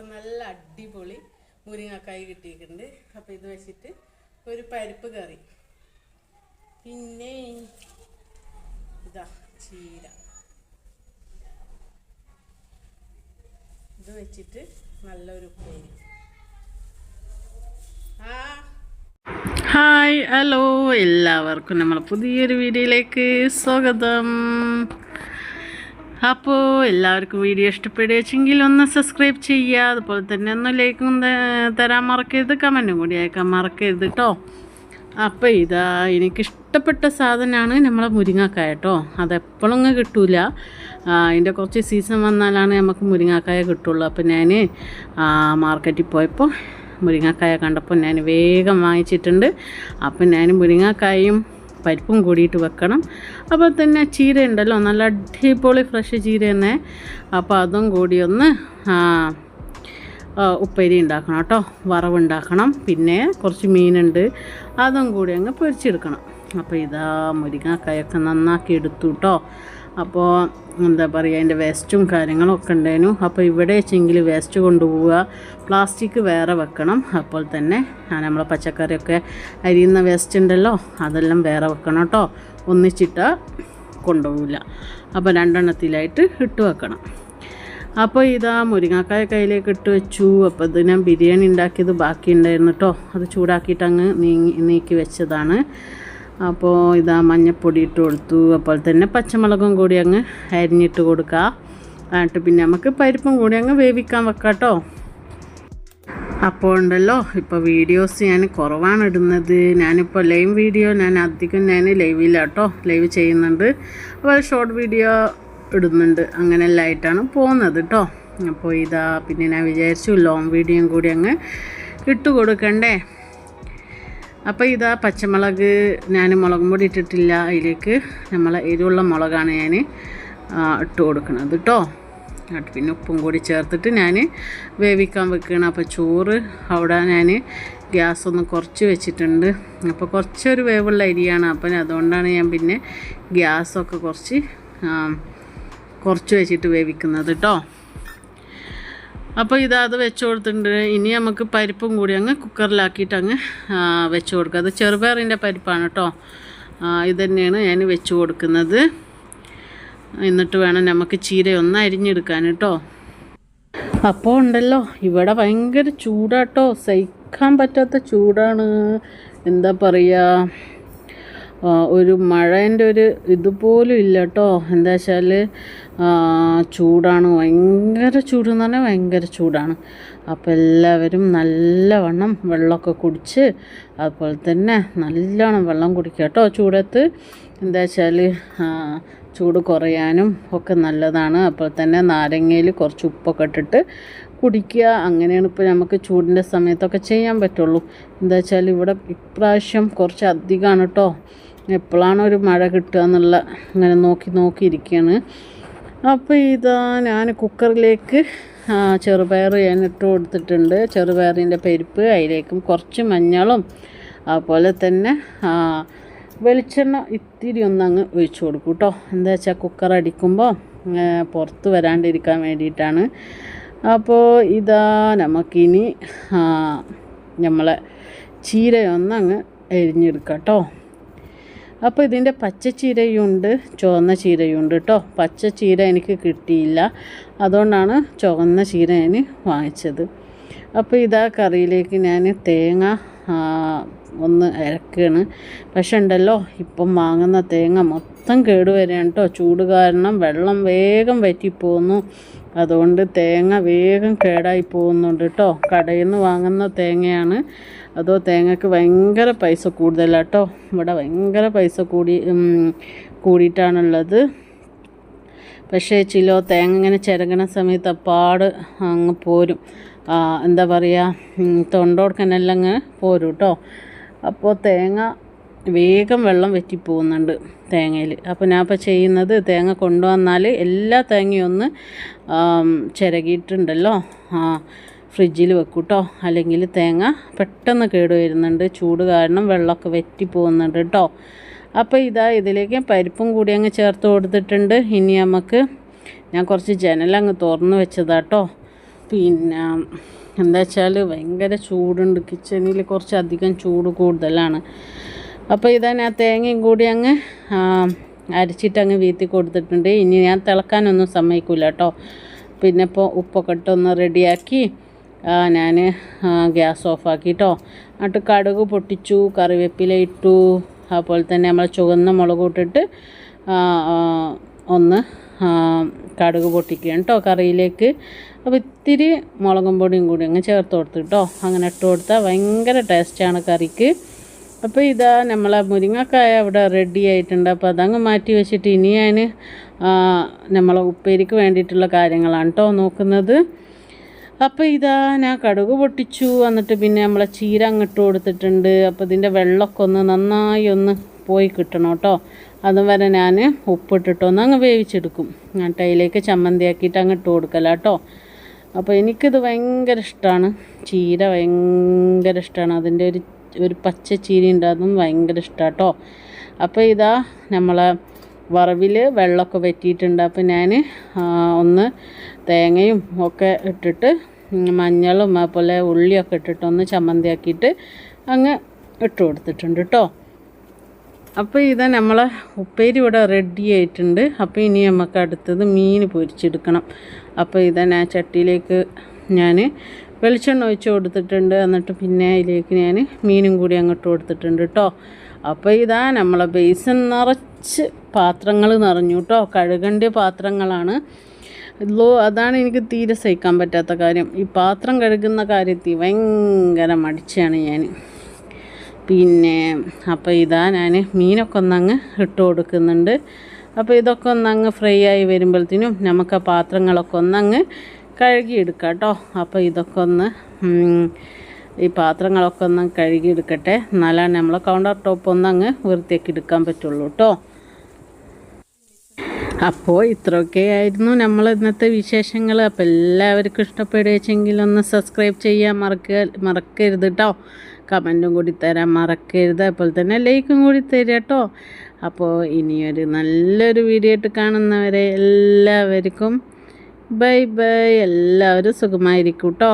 അപ്പം നല്ല അടിപൊളി മുരിങ്ങക്കായി കിട്ടിയിട്ടുണ്ട്. അപ്പം ഇത് വെച്ചിട്ട് ഒരു പരിപ്പ് കറി. പിന്നെ ഇതാ ചീര. ഇത് വെച്ചിട്ട് നല്ലൊരു ഉപ്പേരി. ആ. ഹായ് ഹലോ എല്ലാവർക്കും നമ്മളെ പുതിയൊരു വീഡിയോയിലേക്ക് സ്വാഗതം. അപ്പോൾ എല്ലാവർക്കും വീഡിയോ ഇഷ്ടപ്പെടുകയെങ്കിൽ ഒന്ന് സബ്സ്ക്രൈബ് ചെയ്യുക. അതുപോലെ തന്നെ ഒന്ന് ലൈക്കും തരാൻ മറക്കരുത്. കമന്റും കൂടി അയക്കാൻ മറക്കരുത് കേട്ടോ അപ്പോൾ ഇതാ എനിക്കിഷ്ടപ്പെട്ട സാധനമാണ് നമ്മളെ മുരിങ്ങക്കായ കേട്ടോ അതെപ്പോഴും അങ്ങ് കിട്ടൂല. അതിന്റെ കുറച്ച് സീസൺ വന്നാലാണ് നമുക്ക് മുരിങ്ങക്കായ കിട്ടുള്ളൂ. അപ്പോൾ ഞാൻ മാർക്കറ്റിൽ പോയപ്പോൾ മുരിങ്ങക്കായ കണ്ടപ്പോൾ ഞാൻ വേഗം വാങ്ങിച്ചിട്ടുണ്ട്. അപ്പം ഞാൻ മുരിങ്ങാക്കായും പരിപ്പും കൂടിയിട്ട് വെക്കണം. അപ്പോൾ തന്നെ ചീര ഉണ്ടല്ലോ നല്ല അടിപൊളി ഫ്രഷ് ചീര തന്നെ അപ്പോൾ അതും കൂടി ഒന്ന് ഉപ്പേരി ഉണ്ടാക്കണം കേട്ടോ. വറവുണ്ടാക്കണം പിന്നെ കുറച്ച് മീനുണ്ട്. അതും കൂടി അങ്ങ് പൊരിച്ചെടുക്കണം. അപ്പോൾ ഇതാ മുരിങ്ങാക്കായൊക്കെ നന്നാക്കി എടുത്തു കേട്ടോ. അപ്പോൾ എന്താ പറയുക അതിന്റെ വേസ്റ്റും കാര്യങ്ങളൊക്കെ ഉണ്ടായിരുന്നു. അപ്പോൾ ഇവിടെ വെച്ചെങ്കിൽ വേസ്റ്റ് കൊണ്ടുപോവുക പ്ലാസ്റ്റിക് വേറെ വെക്കണം. അപ്പോൾ തന്നെ നമ്മളെ പച്ചക്കറിയൊക്കെ അരിയുന്ന വേസ്റ്റ് ഉണ്ടല്ലോ അതെല്ലാം വേറെ വെക്കണം കേട്ടോ. ഒന്നിച്ചിട്ട് കൊണ്ടുപോകില്ല അപ്പോൾ രണ്ടെണ്ണത്തിലായിട്ട് ഇട്ട് വെക്കണം. അപ്പോൾ ഇതാ മുരിങ്ങാക്കായ കയ്യിലേക്ക് ഇട്ട് വെച്ചു. അപ്പോൾ ഇത് ഞാൻ ബിരിയാണി ഉണ്ടാക്കിയത് ബാക്കി ഉണ്ടായിരുന്നു കേട്ടോ. അത് ചൂടാക്കിയിട്ട് അങ്ങ് നീങ്ങി നീക്കി വെച്ചതാണ്. അപ്പോൾ ഇതാ മഞ്ഞപ്പൊടി ഇട്ട് കൊടുത്തു. അപ്പോൾ തന്നെ പച്ചമുളകും കൂടി അങ്ങ് അരിഞ്ഞിട്ട് കൊടുക്കുക എന്നിട്ട് പിന്നെ നമുക്ക് പരിപ്പും കൂടി അങ്ങ് വേവിക്കാൻ വെക്കാം കേട്ടോ. അപ്പോൾ ഉണ്ടല്ലോ ഇപ്പോൾ വീഡിയോസ് ഞാൻ കുറവാണ് ഇടുന്നത്. ഞാനിപ്പോൾ ലൈവ് വീഡിയോ ഞാൻ അധികം ഞാൻ ലൈവിലാട്ടോ ലൈവ് ചെയ്യുന്നുണ്ട്. അപ്പോൾ ഷോർട്ട് വീഡിയോ ഇടുന്നുണ്ട്. അങ്ങനെയെല്ലാം ആയിട്ടാണ് പോകുന്നത് കേട്ടോ. അപ്പോൾ ഇതാ പിന്നെ ഞാൻ വിചാരിച്ചു ലോങ് വീഡിയോയും കൂടി അങ്ങ് ഇട്ട് കൊടുക്കണ്ടേ. അപ്പോൾ ഇതാ പച്ചമുളക് ഞാൻ മുളകും പൊടി ഇട്ടിട്ടില്ല. അതിലേക്ക് നമ്മൾ എരിവുള്ള മുളകാണ് ഞാൻ ഇട്ട് കൊടുക്കുന്നത് കേട്ടോ എന്നിട്ട് പിന്നെ ഉപ്പും കൂടി ചേർത്തിട്ട് ഞാൻ വേവിക്കാൻ വെക്കുകയാണ് അപ്പോൾ ചോറ് അവിടെ ഞാൻ ഗ്യാസ് ഒന്ന് കുറച്ച് വെച്ചിട്ടുണ്ട്. അപ്പോൾ കുറച്ചൊരു വേവുള്ള അരിയാണ്. അപ്പം അതുകൊണ്ടാണ് ഞാൻ പിന്നെ ഗ്യാസൊക്കെ കുറച്ച് കുറച്ച് വെച്ചിട്ട് വേവിക്കുന്നത് കേട്ടോ അപ്പോൾ ഇത് അത് വെച്ച് കൊടുത്തിട്ടുണ്ട്. ഇനി നമുക്ക് പരിപ്പും കൂടി അങ്ങ് കുക്കറിലാക്കിയിട്ട് അങ്ങ് വെച്ച് കൊടുക്കുക അത് ചെറുപയറിന്റെ പരിപ്പാണ് കേട്ടോ ഇത് തന്നെയാണ് ഞാൻ വെച്ച് കൊടുക്കുന്നത്. എന്നിട്ട് വേണം നമുക്ക് ചീര ഒന്ന് അരിഞ്ഞെടുക്കാൻ കേട്ടോ അപ്പോൾ ഉണ്ടല്ലോ ഇവിടെ ഭയങ്കര ചൂടാട്ടോ സഹിക്കാൻ പറ്റാത്ത ചൂടാണ്. എന്താ പറയുക ഒരു മഴേന്റെ ഒരു ഇതുപോലും ഇല്ല കേട്ടോ. എന്താ വെച്ചാൽ ചൂടാണ്. ഭയങ്കര ചൂട് എന്ന് പറഞ്ഞാൽ ഭയങ്കര ചൂടാണ്. അപ്പോൾ എല്ലാവരും നല്ലവണ്ണം വെള്ളമൊക്കെ കുടിച്ച് അതുപോലെ തന്നെ നല്ലോണം വെള്ളം കുടിക്കുക കേട്ടോ ചൂടത്ത്. എന്താ വെച്ചാൽ ചൂട് കുറയാനും ഒക്കെ നല്ലതാണ്. അപ്പോൾ തന്നെ നാരങ്ങയിൽ കുറച്ച് ഉപ്പൊക്കെ ഇട്ടിട്ട് കുടിക്കുക അങ്ങനെയാണ് ഇപ്പോൾ നമുക്ക് ചൂടിന്റെ സമയത്തൊക്കെ ചെയ്യാൻ പറ്റുള്ളൂ. എന്താ വെച്ചാൽ ഇവിടെ ഇപ്രാവശ്യം കുറച്ച് അധികമാണ് കേട്ടോ. എപ്പോഴാണ് ഒരു മഴ കിട്ടുക എന്നുള്ള അങ്ങനെ നോക്കി നോക്കി ഇരിക്കുകയാണ്. അപ്പോൾ ഇതാ ഞാൻ കുക്കറിലേക്ക് ചെറുപയർ ഞാൻ ഇട്ട് കൊടുത്തിട്ടുണ്ട്. ചെറുപയറിന്റെ പരിപ്പ് അതിലേക്കും കുറച്ച് മഞ്ഞളും അതുപോലെ തന്നെ വെളിച്ചെണ്ണ ഇത്തിരി ഒന്ന് അങ്ങ് ഒഴിച്ചു കൊടുക്കും കേട്ടോ. എന്താ വെച്ചാൽ കുക്കർ അടിക്കുമ്പോൾ പുറത്ത് വരാണ്ടിരിക്കാൻ വേണ്ടിയിട്ടാണ്. അപ്പോൾ ഇതാ നമുക്കിനി നമ്മളെ ചീരയൊന്നങ്ങ് എരിഞ്ഞെടുക്കാം കേട്ടോ അപ്പോൾ ഇതിന്റെ പച്ച ചീരയുണ്ട് ചുവന്ന ചീരയുണ്ട് കേട്ടോ പച്ച ചീര എനിക്ക് കിട്ടിയില്ല. അതുകൊണ്ടാണ് ചുവന്ന ചീര ഞാൻ വാങ്ങിച്ചത്. അപ്പോൾ ഇതാ കറിയിലേക്ക് ഞാൻ തേങ്ങ ഒന്ന് ഇറക്കുകയാണ് പക്ഷെ ഉണ്ടല്ലോ ഇപ്പം വാങ്ങുന്ന തേങ്ങ മൊത്തം കേടുവരികയാണ് കേട്ടോ ചൂട് കാരണം വെള്ളം വേഗം വറ്റിപ്പോകുന്നു അതുകൊണ്ട് തേങ്ങ വേഗം കേടായി പോകുന്നുണ്ട് കേട്ടോ കടയിൽ നിന്ന് വാങ്ങുന്ന തേങ്ങയാണ്. അതോ തേങ്ങക്ക് ഭയങ്കര പൈസ കൂടുതലാണ് കേട്ടോ ഇവിടെ ഭയങ്കര പൈസ കൂടി കൂടിയിട്ടാണുള്ളത്. പക്ഷേ ചിലോ തേങ്ങ ഇങ്ങനെ ചിരകണ സമയത്ത് അപ്പാട് അങ്ങ് പോരും. എന്താ പറയുക തൊണ്ടോടക്കനെല്ലാം അങ്ങ് പോരും കേട്ടോ അപ്പോൾ തേങ്ങ വേഗം വെള്ളം വറ്റിപ്പോകുന്നുണ്ട് തേങ്ങയിൽ. അപ്പോൾ ഞാൻ ഇപ്പോൾ ചെയ്യുന്നത് തേങ്ങ കൊണ്ടുവന്നാൽ എല്ലാ തേങ്ങയും ഒന്ന് ചിരകിയിട്ടുണ്ടല്ലോ. ആ ഫ്രിഡ്ജിൽ വെക്കൂട്ടോ കേട്ടോ അല്ലെങ്കിൽ തേങ്ങ പെട്ടെന്ന് കേട് വരുന്നുണ്ട്. ചൂട് കാരണം വെള്ളമൊക്കെ വറ്റി പോകുന്നുണ്ട് കേട്ടോ അപ്പോൾ ഇതാ ഇതിലേക്ക് പരിപ്പും കൂടി അങ്ങ് ചേർത്ത് കൊടുത്തിട്ടുണ്ട്. ഇനി നമുക്ക് ഞാൻ കുറച്ച് ജനലങ്ങ് തുറന്ന് വെച്ചതാട്ടോ പിന്നെ എന്താ വെച്ചാൽ ഭയങ്കര ചൂടുണ്ട്. കിച്ചണിൽ കുറച്ച് അധികം ചൂട് കൂടുതലാണ്. അപ്പോൾ ഇതാ ഞാൻ തേങ്ങയും കൂടി അങ്ങ് അരിച്ചിട്ട് അങ്ങ് വീത്തി കൊടുത്തിട്ടുണ്ട്. ഇനി ഞാൻ തിളക്കാനൊന്നും സമ്മതിക്കില്ല കേട്ടോ പിന്നെ ഇപ്പോൾ ഉപ്പൊക്കെ ഇട്ടൊന്ന് റെഡിയാക്കി ഞാൻ ഗ്യാസ് ഓഫാക്കി കേട്ടോ എന്നിട്ട് കടുക് പൊട്ടിച്ചു കറിവേപ്പില ഇട്ടു അതുപോലെ തന്നെ നമ്മൾ ചുവന്ന മുളക് ഇട്ടിട്ട് ആ, ആ, ഒന്ന് കടുക് പൊട്ടിക്കുകയാണ് കേട്ടോ കറിയിലേക്ക്. അപ്പോൾ ഇത്തിരി മുളകും പൊടിയും കൂടി അങ്ങ് ചേർത്ത് കൊടുത്തു കേട്ടോ അങ്ങനെ ഇട്ട് കൊടുത്താൽ ഭയങ്കര ടേസ്റ്റാണ് കറിക്ക്. അപ്പോൾ ഇതാ നമ്മളെ മുരിങ്ങക്കായ അവിടെ റെഡി ആയിട്ടുണ്ട്. അപ്പോൾ അതങ്ങ് മാറ്റി വെച്ചിട്ട് ഇനി ഞാൻ നമ്മളെ ഉപ്പേരിക്ക് വേണ്ടിയിട്ടുള്ള കാര്യങ്ങളാണ് കേട്ടോ നോക്കുന്നത്. അപ്പോൾ ഇതാ ഞാൻ കടുക് പൊട്ടിച്ചു. എന്നിട്ട് പിന്നെ നമ്മളെ ചീര അങ്ങോട്ട് കൊടുത്തിട്ടുണ്ട്. അപ്പോൾ ഇതിന്റെ വെള്ളമൊക്കെ ഒന്ന് നന്നായി ഒന്ന് പോയി കിട്ടണം കേട്ടോ അതും വരെ ഞാൻ ഉപ്പിട്ടിട്ടൊന്ന് അങ്ങ് വേവിച്ചെടുക്കും. എന്നിട്ട് അതിലേക്ക് ചമ്മന്തി ആക്കിയിട്ട് അങ്ങോട്ട് കൊടുക്കല കേട്ടോ അപ്പോൾ എനിക്കിത് ഭയങ്കര ഇഷ്ടമാണ് ചീര ഭയങ്കര ഇഷ്ടമാണ് അതിന്റെ ഒരു ഒരു പച്ച ചീരി ഉണ്ടാകുന്നതും ഭയങ്കര ഇഷ്ടമാണ് കേട്ടോ അപ്പോൾ ഇതാ നമ്മളെ വറവിൽ വെള്ളമൊക്കെ വറ്റിയിട്ടുണ്ട്. അപ്പോൾ ഞാൻ ഒന്ന് തേങ്ങയും ഒക്കെ ഇട്ടിട്ട് മഞ്ഞളും അതുപോലെ ഉള്ളിയൊക്കെ ഇട്ടിട്ട് ഒന്ന് ചമ്മന്തിയാക്കിയിട്ട് അങ്ങ് ഇട്ട് കൊടുത്തിട്ടുണ്ട് കേട്ടോ അപ്പോൾ ഇത് നമ്മളെ ഉപ്പേരി ഇവിടെ റെഡി ആയിട്ടുണ്ട്. അപ്പോൾ ഇനി നമുക്ക് അടുത്തത് മീൻ പൊരിച്ചെടുക്കണം. അപ്പോൾ ഇതാ ഞാൻ ചട്ടിയിലേക്ക് ഞാൻ വെളിച്ചെണ്ണ ഒഴിച്ച് കൊടുത്തിട്ടുണ്ട്. എന്നിട്ട് പിന്നെ അതിലേക്ക് ഞാൻ മീനും കൂടി അങ്ങോട്ട് കൊടുത്തിട്ടുണ്ട് കേട്ടോ അപ്പോൾ ഇതാ നമ്മളെ ബേസൻ നിറച്ച് പാത്രങ്ങൾ നിറഞ്ഞു കേട്ടോ കഴുകേണ്ട പാത്രങ്ങളാണ്. ഇല്ലോ അതാണ് എനിക്ക് തീരെ സഹിക്കാൻ പറ്റാത്ത കാര്യം. ഈ പാത്രം കഴുകുന്ന കാര്യത്തിൽ ഭയങ്കര മടിച്ചാണ് ഞാൻ. പിന്നെ അപ്പോൾ ഇതാ ഞാൻ മീനൊക്കെ ഒന്നങ്ങ് ഇട്ട് കൊടുക്കുന്നുണ്ട്. അപ്പോൾ ഇതൊക്കെ ഒന്നങ്ങ് ഫ്രൈ ആയി വരുമ്പോഴത്തേനും നമുക്ക് ആ പാത്രങ്ങളൊക്കെ ഒന്നങ്ങ് കഴുകിയെടുക്കാം കേട്ടോ അപ്പോൾ ഇതൊക്കെ ഒന്ന് ഈ പാത്രങ്ങളൊക്കെ ഒന്ന് കഴുകിയെടുക്കട്ടെ. എന്നാലാണ് നമ്മൾ കൗണ്ടർ ടോപ്പ് ഒന്ന് അങ്ങ് വൃത്തിയാക്കി എടുക്കാൻ പറ്റുള്ളൂ കേട്ടോ അപ്പോൾ ഇത്രയൊക്കെ ആയിരുന്നു നമ്മൾ ഇന്നത്തെ വിശേഷങ്ങൾ. അപ്പോൾ എല്ലാവർക്കും ഇഷ്ടപ്പെടുകയെങ്കിൽ ഒന്ന് സബ്സ്ക്രൈബ് ചെയ്യാൻ മറക്കുക മറക്കരുത് കേട്ടോ കമന്റും കൂടി തരാൻ മറക്കരുത്. അതുപോലെ തന്നെ ലൈക്കും കൂടി തരിക കേട്ടോ അപ്പോൾ ഇനിയൊരു നല്ലൊരു വീഡിയോ ആയിട്ട് കാണുന്നവരെ എല്ലാവർക്കും ബൈ ബൈ. എല്ലാവരും സുഖമായിരിക്കും കേട്ടോ